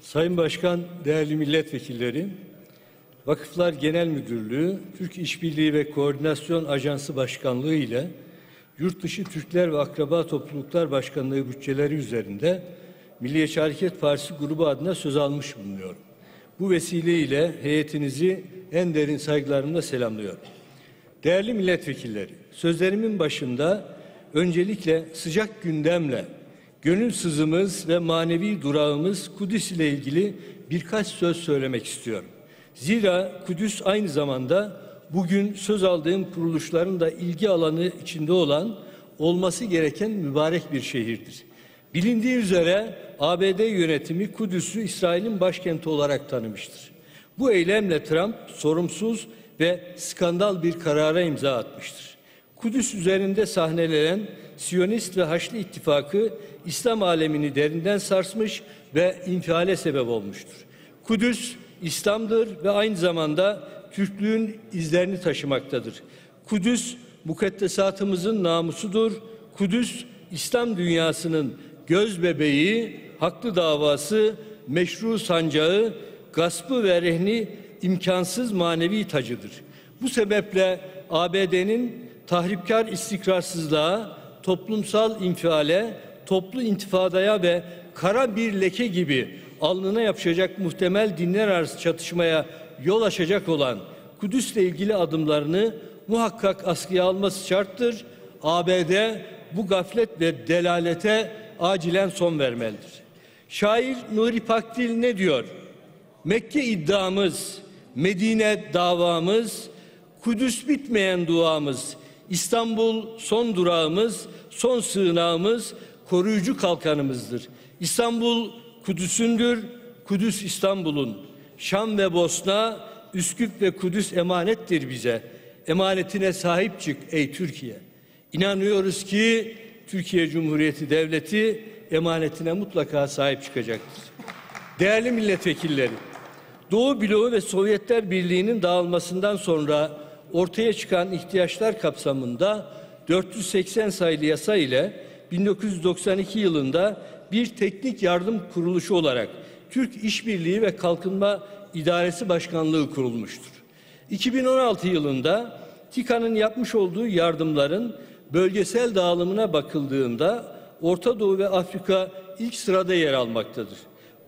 Sayın Başkan, değerli milletvekilleri, Vakıflar Genel Müdürlüğü, Türk İşbirliği ve Koordinasyon Ajansı Başkanlığı ile Yurtdışı Türkler ve Akraba Topluluklar Başkanlığı bütçeleri üzerinde Milliyetçi Hareket Partisi grubu adına söz almış bulunuyorum. Bu vesileyle heyetinizi en derin saygılarımla selamlıyorum. Değerli milletvekilleri, sözlerimin başında öncelikle sıcak gündemle gönül sızımız ve manevi durağımız Kudüs ile ilgili birkaç söz söylemek istiyorum. Zira Kudüs aynı zamanda bugün söz aldığım kuruluşların da ilgi alanı içinde olan olması gereken mübarek bir şehirdir. Bilindiği üzere ABD yönetimi Kudüs'ü İsrail'in başkenti olarak tanımıştır. Bu eylemle Trump sorumsuz ve skandal bir karara imza atmıştır. Kudüs üzerinde sahnelenen Siyonist ve Haçlı İttifakı İslam alemini derinden sarsmış ve infiale sebep olmuştur. Kudüs İslam'dır ve aynı zamanda Türklüğün izlerini taşımaktadır. Kudüs mukaddesatımızın namusudur. Kudüs İslam dünyasının göz bebeği, haklı davası, meşru sancağı, gaspı ve rehni imkansız manevi tacıdır. Bu sebeple ABD'nin tahripkar istikrarsızlığa, toplumsal infiale, toplu intifadaya ve kara bir leke gibi alnına yapışacak muhtemel dinler arası çatışmaya yol açacak olan Kudüs'le ilgili adımlarını muhakkak askıya alması şarttır. ABD bu gaflet ve delalete acilen son vermelidir. Şair Nuri Pakdil ne diyor? Mekke iddiamız, Medine davamız, Kudüs bitmeyen duamız, İstanbul son durağımız, son sığınağımız, koruyucu kalkanımızdır. İstanbul Kudüs'ündür, Kudüs İstanbul'un. Şam ve Bosna, Üsküp ve Kudüs emanettir bize. Emanetine sahip çık ey Türkiye. İnanıyoruz ki Türkiye Cumhuriyeti Devleti emanetine mutlaka sahip çıkacaktır. Değerli milletvekilleri, Doğu bloğu ve Sovyetler Birliği'nin dağılmasından sonra ortaya çıkan ihtiyaçlar kapsamında 480 sayılı yasa ile 1992 yılında bir teknik yardım kuruluşu olarak Türk İşbirliği ve Kalkınma İdaresi Başkanlığı kurulmuştur. 2016 yılında TİKA'nın yapmış olduğu yardımların bölgesel dağılımına bakıldığında Orta Doğu ve Afrika ilk sırada yer almaktadır.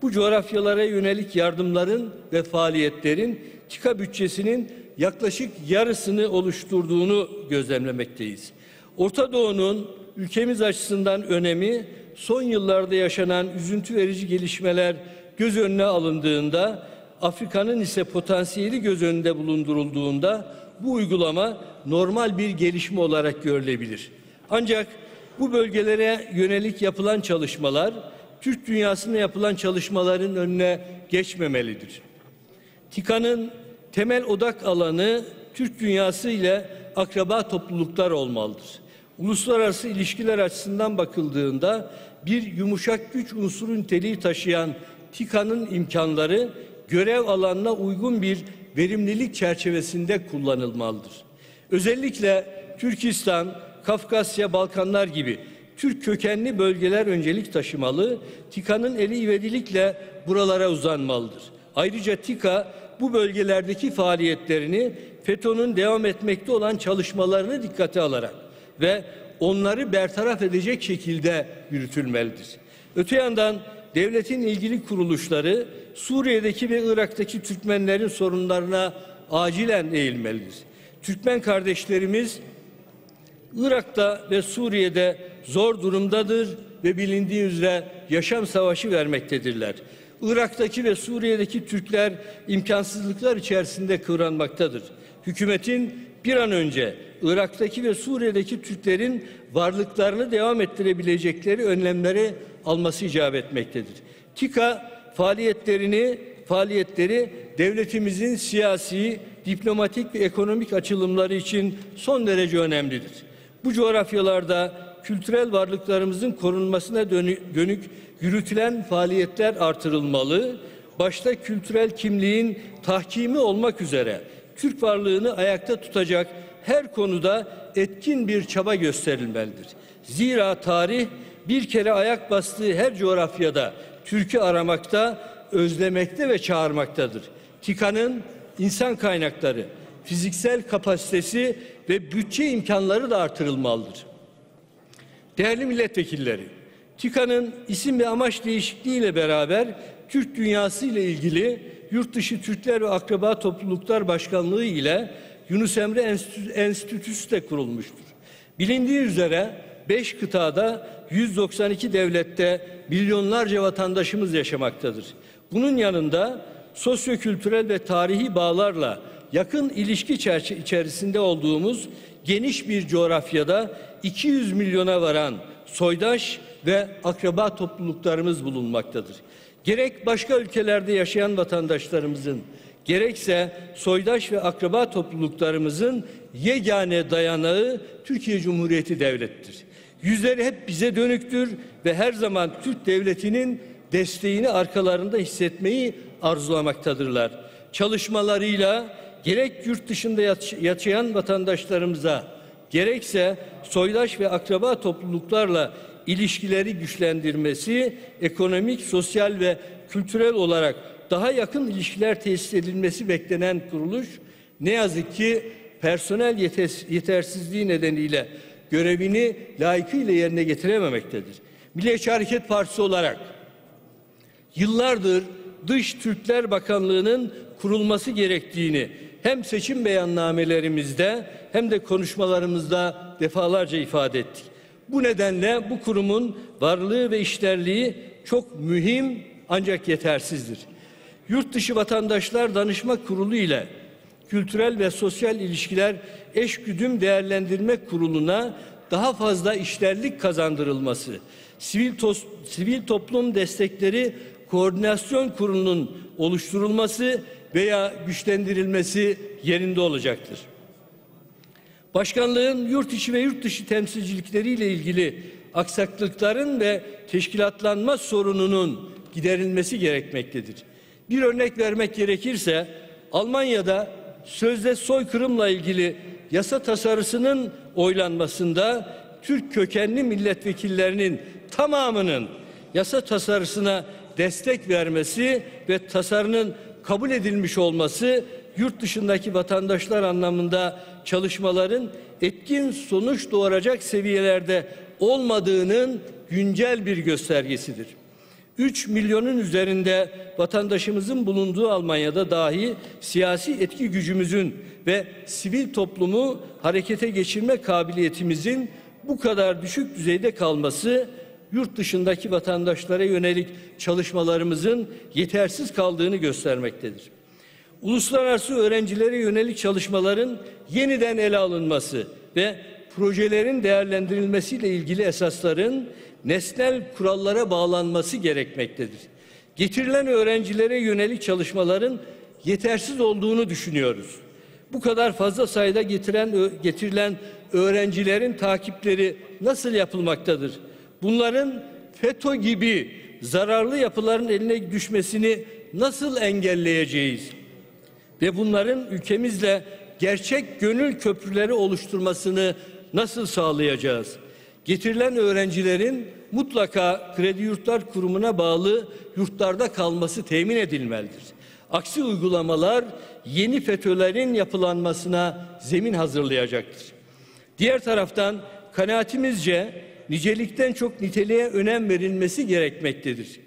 Bu coğrafyalara yönelik yardımların ve faaliyetlerin TİKA bütçesinin yaklaşık yarısını oluşturduğunu gözlemlemekteyiz. Orta Doğu'nun ülkemiz açısından önemi son yıllarda yaşanan üzüntü verici gelişmeler göz önüne alındığında Afrika'nın ise potansiyeli göz önünde bulundurulduğunda bu uygulama normal bir gelişme olarak görülebilir. Ancak bu bölgelere yönelik yapılan çalışmalar Türk dünyasında yapılan çalışmaların önüne geçmemelidir. TİKA'nın temel odak alanı Türk dünyası ile akraba topluluklar olmalıdır. Uluslararası ilişkiler açısından bakıldığında bir yumuşak güç unsuru niteliği taşıyan TİKA'nın imkanları görev alanına uygun bir verimlilik çerçevesinde kullanılmalıdır. Özellikle Türkistan, Kafkasya, Balkanlar gibi Türk kökenli bölgeler öncelik taşımalı, TİKA'nın eli ivedilikle buralara uzanmalıdır. Ayrıca TİKA bu bölgelerdeki faaliyetlerini FETÖ'nün devam etmekte olan çalışmalarını dikkate alarak ve onları bertaraf edecek şekilde yürütülmelidir. Öte yandan devletin ilgili kuruluşları Suriye'deki ve Irak'taki Türkmenlerin sorunlarına acilen eğilmelidir. Türkmen kardeşlerimiz Irak'ta ve Suriye'de zor durumdadır ve bilindiği üzere yaşam savaşı vermektedirler. Irak'taki ve Suriye'deki Türkler imkansızlıklar içerisinde kıvranmaktadır. Hükümetin bir an önce Irak'taki ve Suriye'deki Türklerin varlıklarını devam ettirebilecekleri önlemleri alması icap etmektedir. TİKA faaliyetlerini faaliyetleri devletimizin siyasi, diplomatik ve ekonomik açılımları için son derece önemlidir. Bu coğrafyalarda kültürel varlıklarımızın korunmasına dönük yürütülen faaliyetler artırılmalı. Başta kültürel kimliğin tahkimi olmak üzere Türk varlığını ayakta tutacak her konuda etkin bir çaba gösterilmelidir. Zira tarih bir kere ayak bastığı her coğrafyada Türk'ü aramakta, özlemekte ve çağırmaktadır. TİKA'nın insan kaynakları, fiziksel kapasitesi ve bütçe imkanları da artırılmalıdır. Değerli milletvekilleri, TİKA'nın isim ve amaç değişikliğiyle beraber Türk dünyası ile ilgili Yurtdışı Türkler ve Akraba Topluluklar Başkanlığı ile Yunus Emre Enstitüsü de kurulmuştur. Bilindiği üzere 5 kıtada 192 devlette milyonlarca vatandaşımız yaşamaktadır. Bunun yanında sosyokültürel ve tarihi bağlarla yakın ilişki içerisinde olduğumuz geniş bir coğrafyada 200 milyona varan soydaş ve akraba topluluklarımız bulunmaktadır. Gerek başka ülkelerde yaşayan vatandaşlarımızın gerekse soydaş ve akraba topluluklarımızın yegane dayanağı Türkiye Cumhuriyeti Devlettir. Yüzleri hep bize dönüktür ve her zaman Türk Devleti'nin desteğini arkalarında hissetmeyi arzulamaktadırlar. Çalışmalarıyla gerek yurt dışında yaşayan vatandaşlarımıza gerekse soydaş ve akraba topluluklarla ilişkileri güçlendirmesi, ekonomik, sosyal ve kültürel olarak daha yakın ilişkiler tesis edilmesi beklenen kuruluş ne yazık ki personel yetersizliği nedeniyle görevini layıkıyla yerine getirememektedir. Milliyetçi Hareket Partisi olarak yıllardır Dış Türkler Bakanlığı'nın kurulması gerektiğini hem seçim beyannamelerimizde hem de konuşmalarımızda defalarca ifade ettik. Bu nedenle bu kurumun varlığı ve işlerliği çok mühim ancak yetersizdir. Yurt dışı vatandaşlar danışma kurulu ile Kültürel ve Sosyal İlişkiler Eşgüdüm Değerlendirme Kurulu'na daha fazla işlerlik kazandırılması, sivil, tos, sivil toplum destekleri koordinasyon kurulunun oluşturulması veya güçlendirilmesi yerinde olacaktır. Başkanlığın yurt içi ve yurt dışı temsilcilikleriyle ilgili aksaklıkların ve teşkilatlanma sorununun giderilmesi gerekmektedir. Bir örnek vermek gerekirse Almanya'da sözde soykırımla ilgili yasa tasarısının oylanmasında Türk kökenli milletvekillerinin tamamının yasa tasarısına destek vermesi ve tasarının kabul edilmiş olması yurt dışındaki vatandaşlar anlamında çalışmaların etkin sonuç doğuracak seviyelerde olmadığının güncel bir göstergesidir. 3 milyonun üzerinde vatandaşımızın bulunduğu Almanya'da dahi siyasi etki gücümüzün ve sivil toplumu harekete geçirme kabiliyetimizin bu kadar düşük düzeyde kalması yurt dışındaki vatandaşlara yönelik çalışmalarımızın yetersiz kaldığını göstermektedir. Uluslararası öğrencilere yönelik çalışmaların yeniden ele alınması ve projelerin değerlendirilmesiyle ilgili esasların nesnel kurallara bağlanması gerekmektedir. Getirilen öğrencilere yönelik çalışmaların yetersiz olduğunu düşünüyoruz. Bu kadar fazla sayıda getiren getirilen öğrencilerin takipleri nasıl yapılmaktadır? Bunların FETÖ gibi zararlı yapıların eline düşmesini nasıl engelleyeceğiz? Ve bunların ülkemizle gerçek gönül köprüleri oluşturmasını nasıl sağlayacağız? Getirilen öğrencilerin mutlaka Kredi Yurtlar Kurumu'na bağlı yurtlarda kalması temin edilmelidir. Aksi uygulamalar yeni FETÖ'lerin yapılanmasına zemin hazırlayacaktır. Diğer taraftan kanaatimizce nicelikten çok niteliğe önem verilmesi gerekmektedir.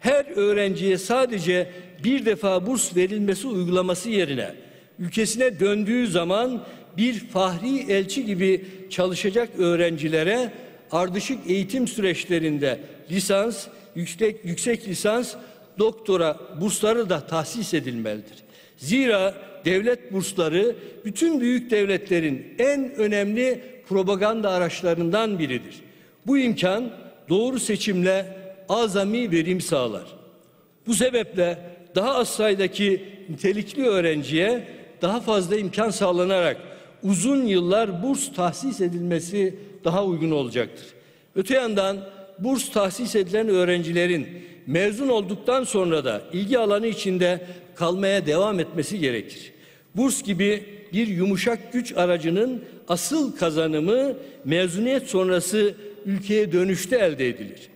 Her öğrenciye sadece bir defa burs verilmesi uygulaması yerine ülkesine döndüğü zaman bir fahri elçi gibi çalışacak öğrencilere ardışık eğitim süreçlerinde lisans, yüksek, yüksek lisans, doktora bursları da tahsis edilmelidir. Zira devlet bursları bütün büyük devletlerin en önemli propaganda araçlarından biridir. Bu imkan doğru seçimle azami verim sağlar. Bu sebeple daha az sayıdaki nitelikli öğrenciye daha fazla imkan sağlanarak uzun yıllar burs tahsis edilmesi daha uygun olacaktır. Öte yandan burs tahsis edilen öğrencilerin mezun olduktan sonra da ilgi alanı içinde kalmaya devam etmesi gerekir. Burs gibi bir yumuşak güç aracının asıl kazanımı mezuniyet sonrası ülkeye dönüşte elde edilir.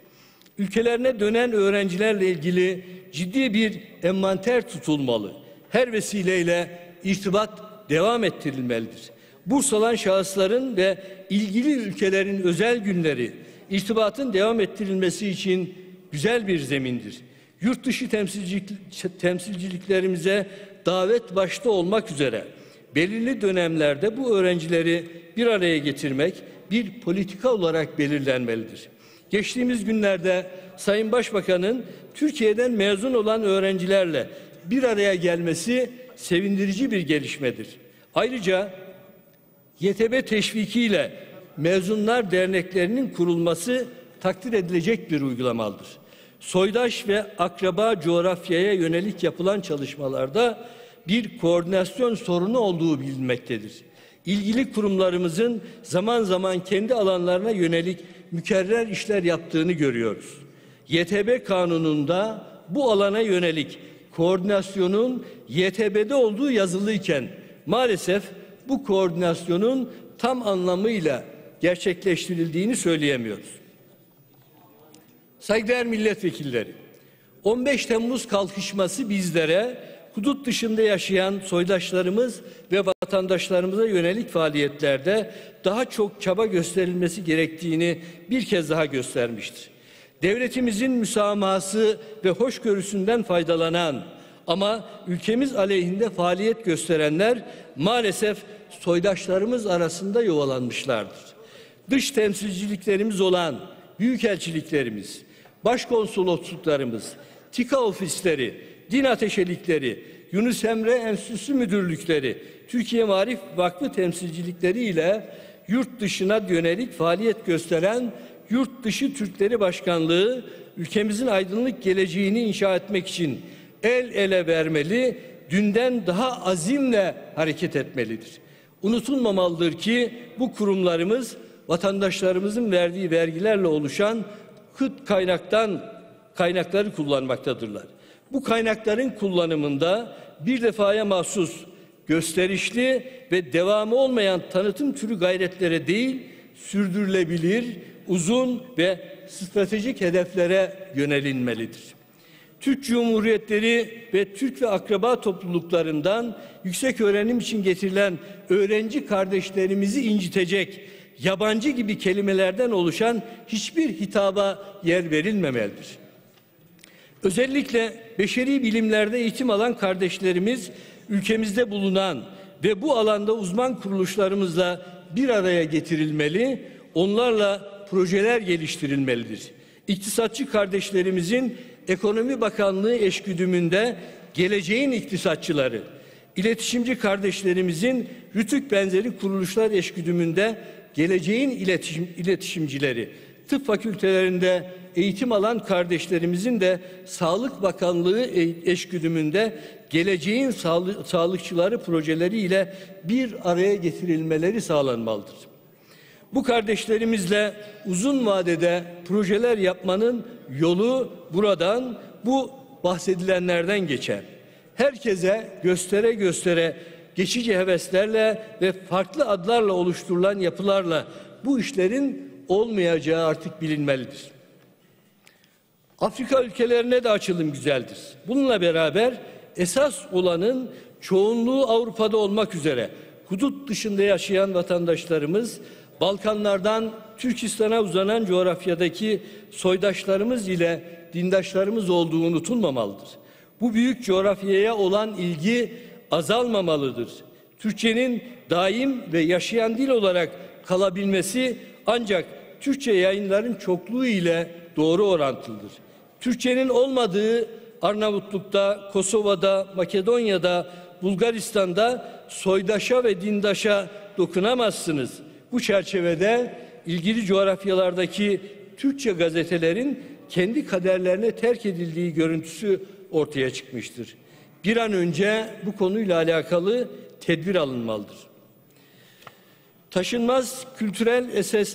Ülkelerine dönen öğrencilerle ilgili ciddi bir envanter tutulmalı. Her vesileyle irtibat devam ettirilmelidir. Bursalan şahısların ve ilgili ülkelerin özel günleri irtibatın devam ettirilmesi için güzel bir zemindir. Yurt dışı temsilcilik, temsilciliklerimize davet başta olmak üzere belirli dönemlerde bu öğrencileri bir araya getirmek bir politika olarak belirlenmelidir. Geçtiğimiz günlerde Sayın Başbakan'ın Türkiye'den mezun olan öğrencilerle bir araya gelmesi sevindirici bir gelişmedir. Ayrıca YTB teşvikiyle mezunlar derneklerinin kurulması takdir edilecek bir uygulamadır. Soydaş ve akraba coğrafyaya yönelik yapılan çalışmalarda bir koordinasyon sorunu olduğu bilinmektedir. İlgili kurumlarımızın zaman zaman kendi alanlarına yönelik mükerrer işler yaptığını görüyoruz. YTB kanununda bu alana yönelik koordinasyonun YTB'de olduğu yazılıyken maalesef bu koordinasyonun tam anlamıyla gerçekleştirildiğini söyleyemiyoruz. Saygıdeğer milletvekilleri, 15 Temmuz kalkışması bizlere hudut dışında yaşayan soydaşlarımız ve vatandaşlarımıza yönelik faaliyetlerde daha çok çaba gösterilmesi gerektiğini bir kez daha göstermiştir. Devletimizin müsamahası ve hoşgörüsünden faydalanan ama ülkemiz aleyhinde faaliyet gösterenler maalesef soydaşlarımız arasında yuvalanmışlardır. Dış temsilciliklerimiz olan büyükelçiliklerimiz, başkonsolosluklarımız, TİKA ofisleri, din ateşelikleri, Yunus Emre Enstitüsü müdürlükleri, Türkiye Marif Vakfı temsilcilikleri ile yurt dışına yönelik faaliyet gösteren Yurt Dışı Türkleri Başkanlığı ülkemizin aydınlık geleceğini inşa etmek için el ele vermeli, dünden daha azimle hareket etmelidir. Unutulmamalıdır ki bu kurumlarımız vatandaşlarımızın verdiği vergilerle oluşan kıt kaynaktan kaynakları kullanmaktadırlar. Bu kaynakların kullanımında bir defaya mahsus gösterişli ve devamı olmayan tanıtım türü gayretlere değil, sürdürülebilir, uzun ve stratejik hedeflere yönelinmelidir. Türk Cumhuriyetleri ve Türk ve akraba topluluklarından yüksek öğrenim için getirilen öğrenci kardeşlerimizi incitecek yabancı gibi kelimelerden oluşan hiçbir hitaba yer verilmemelidir. Özellikle beşeri bilimlerde eğitim alan kardeşlerimiz ülkemizde bulunan ve bu alanda uzman kuruluşlarımızla bir araya getirilmeli, onlarla projeler geliştirilmelidir. İktisatçı kardeşlerimizin Ekonomi Bakanlığı eşgüdümünde geleceğin iktisatçıları, iletişimci kardeşlerimizin rütük benzeri kuruluşlar eşgüdümünde geleceğin iletişim, iletişimcileri, tıp fakültelerinde eğitim alan kardeşlerimizin de Sağlık Bakanlığı e, eşgüdümünde geleceğin sağlık, sağlıkçıları projeleriyle bir araya getirilmeleri sağlanmalıdır. Bu kardeşlerimizle uzun vadede projeler yapmanın yolu buradan bu bahsedilenlerden geçer. Herkese göstere göstere geçici heveslerle ve farklı adlarla oluşturulan yapılarla bu işlerin olmayacağı artık bilinmelidir. Afrika ülkelerine de açılım güzeldir. Bununla beraber esas olanın çoğunluğu Avrupa'da olmak üzere hudut dışında yaşayan vatandaşlarımız Balkanlardan Türkistan'a uzanan coğrafyadaki soydaşlarımız ile dindaşlarımız olduğu unutulmamalıdır. Bu büyük coğrafyaya olan ilgi azalmamalıdır. Türkçenin daim ve yaşayan dil olarak kalabilmesi ancak Türkçe yayınların çokluğu ile doğru orantılıdır. Türkçenin olmadığı Arnavutluk'ta, Kosova'da, Makedonya'da, Bulgaristan'da soydaşa ve dindaşa dokunamazsınız. Bu çerçevede ilgili coğrafyalardaki Türkçe gazetelerin kendi kaderlerine terk edildiği görüntüsü ortaya çıkmıştır. Bir an önce bu konuyla alakalı tedbir alınmalıdır. Taşınmaz kültürel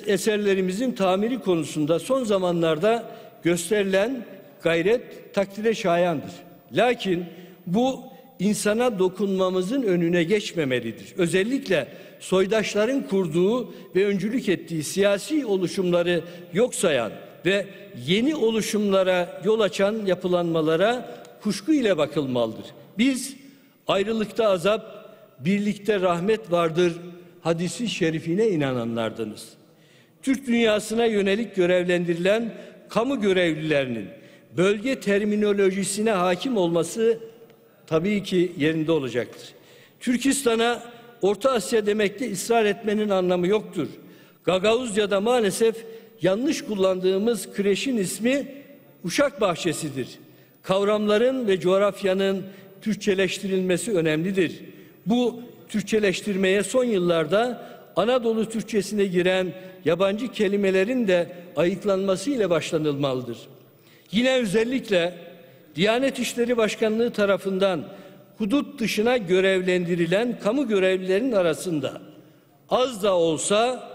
eserlerimizin tamiri konusunda son zamanlarda gösterilen gayret takdire şayandır. Lakin bu insana dokunmamızın önüne geçmemelidir. Özellikle soydaşların kurduğu ve öncülük ettiği siyasi oluşumları yok sayan ve yeni oluşumlara yol açan yapılanmalara kuşku ile bakılmalıdır. Biz ayrılıkta azap, birlikte rahmet vardır hadisi şerifine inananlardınız. Türk dünyasına yönelik görevlendirilen kamu görevlilerinin bölge terminolojisine hakim olması tabii ki yerinde olacaktır. Türkistan'a Orta Asya demekte ısrar etmenin anlamı yoktur. Gagavuzya'da maalesef yanlış kullandığımız kreşin ismi Uşak Bahçesidir. Kavramların ve coğrafyanın Türkçeleştirilmesi önemlidir. Bu Türkçeleştirmeye son yıllarda Anadolu Türkçesine giren yabancı kelimelerin de ayıklanması ile başlanılmalıdır. Yine özellikle Diyanet İşleri Başkanlığı tarafından hudut dışına görevlendirilen kamu görevlilerinin arasında az da olsa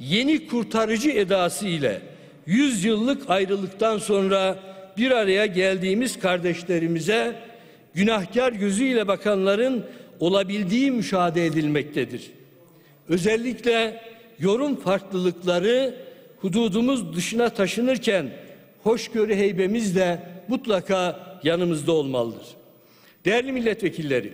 yeni kurtarıcı edası ile 100 yıllık ayrılıktan sonra bir araya geldiğimiz kardeşlerimize günahkar gözüyle bakanların olabildiği müşahede edilmektedir. Özellikle yorum farklılıkları hududumuz dışına taşınırken hoşgörü heybemiz de mutlaka yanımızda olmalıdır. Değerli milletvekilleri,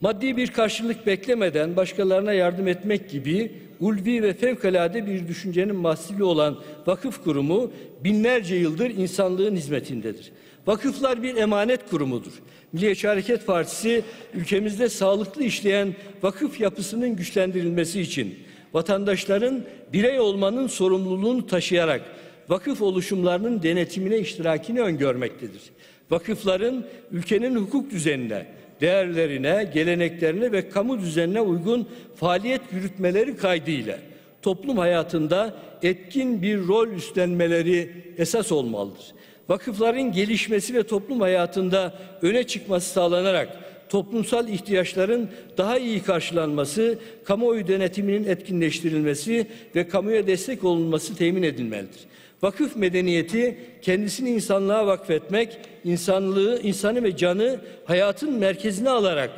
maddi bir karşılık beklemeden başkalarına yardım etmek gibi ulvi ve fevkalade bir düşüncenin mahsili olan vakıf kurumu binlerce yıldır insanlığın hizmetindedir. Vakıflar bir emanet kurumudur. Milliyetçi Hareket Partisi ülkemizde sağlıklı işleyen vakıf yapısının güçlendirilmesi için vatandaşların birey olmanın sorumluluğunu taşıyarak vakıf oluşumlarının denetimine iştirakini öngörmektedir. Vakıfların ülkenin hukuk düzenine, değerlerine, geleneklerine ve kamu düzenine uygun faaliyet yürütmeleri kaydıyla toplum hayatında etkin bir rol üstlenmeleri esas olmalıdır. Vakıfların gelişmesi ve toplum hayatında öne çıkması sağlanarak toplumsal ihtiyaçların daha iyi karşılanması, kamuoyu denetiminin etkinleştirilmesi ve kamuya destek olunması temin edilmelidir. Vakıf medeniyeti kendisini insanlığa vakfetmek, insanlığı, insanı ve canı hayatın merkezine alarak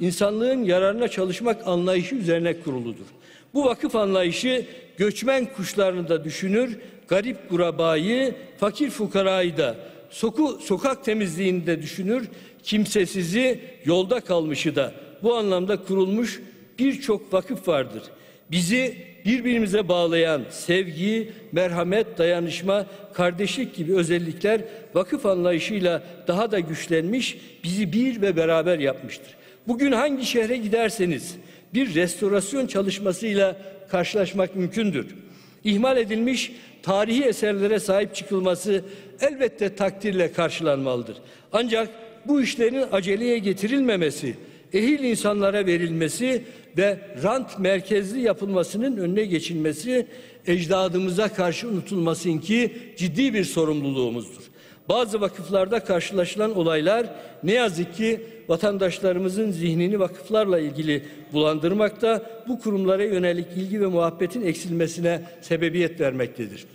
insanlığın yararına çalışmak anlayışı üzerine kuruludur. Bu vakıf anlayışı göçmen kuşlarını da düşünür, garip kurabayı, fakir fukarayı da, soku, sokak temizliğini de düşünür, kimsesizi, yolda kalmışı da. Bu anlamda kurulmuş birçok vakıf vardır. Bizi birbirimize bağlayan sevgi, merhamet, dayanışma, kardeşlik gibi özellikler vakıf anlayışıyla daha da güçlenmiş, bizi bir ve beraber yapmıştır. Bugün hangi şehre giderseniz bir restorasyon çalışmasıyla karşılaşmak mümkündür. İhmal edilmiş tarihi eserlere sahip çıkılması elbette takdirle karşılanmalıdır. Ancak bu işlerin aceleye getirilmemesi, ehil insanlara verilmesi ve rant merkezli yapılmasının önüne geçilmesi ecdadımıza karşı unutulmasın ki ciddi bir sorumluluğumuzdur. Bazı vakıflarda karşılaşılan olaylar ne yazık ki vatandaşlarımızın zihnini vakıflarla ilgili bulandırmakta, bu kurumlara yönelik ilgi ve muhabbetin eksilmesine sebebiyet vermektedir.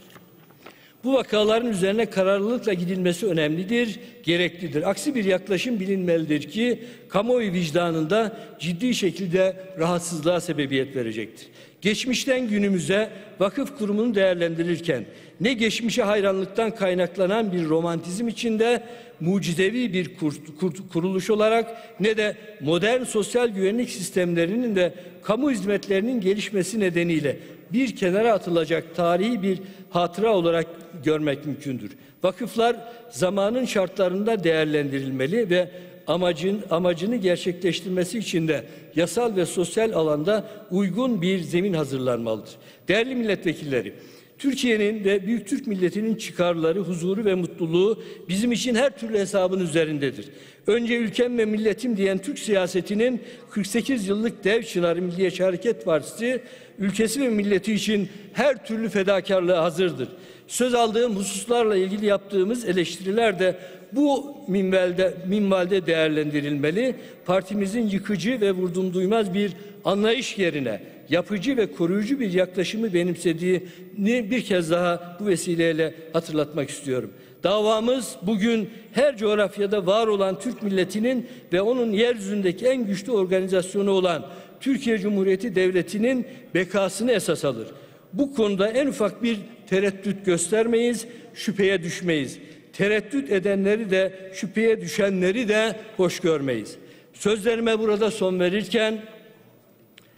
Bu vakaların üzerine kararlılıkla gidilmesi önemlidir, gereklidir. Aksi bir yaklaşım bilinmelidir ki kamuoyu vicdanında ciddi şekilde rahatsızlığa sebebiyet verecektir. Geçmişten günümüze vakıf kurumunu değerlendirirken ne geçmişe hayranlıktan kaynaklanan bir romantizm içinde mucizevi bir kur, kur, kuruluş olarak ne de modern sosyal güvenlik sistemlerinin de kamu hizmetlerinin gelişmesi nedeniyle bir kenara atılacak tarihi bir hatıra olarak görmek mümkündür. Vakıflar zamanın şartlarında değerlendirilmeli ve amacın amacını gerçekleştirmesi için de yasal ve sosyal alanda uygun bir zemin hazırlanmalıdır. Değerli milletvekilleri, Türkiye'nin ve Büyük Türk milletinin çıkarları, huzuru ve mutluluğu bizim için her türlü hesabın üzerindedir. Önce ülkem ve milletim diyen Türk siyasetinin 48 yıllık dev çınarı Milliyetçi Hareket Partisi ülkesi ve milleti için her türlü fedakarlığa hazırdır. Söz aldığım hususlarla ilgili yaptığımız eleştiriler de bu minvalde, minvalde değerlendirilmeli. Partimizin yıkıcı ve vurdum duymaz bir anlayış yerine yapıcı ve koruyucu bir yaklaşımı benimsediğini bir kez daha bu vesileyle hatırlatmak istiyorum. Davamız bugün her coğrafyada var olan Türk milletinin ve onun yeryüzündeki en güçlü organizasyonu olan Türkiye Cumhuriyeti Devleti'nin bekasını esas alır. Bu konuda en ufak bir tereddüt göstermeyiz, şüpheye düşmeyiz. tereddüt edenleri de şüpheye düşenleri de hoş görmeyiz. Sözlerime burada son verirken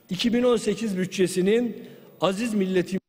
2018 bütçesinin aziz milletim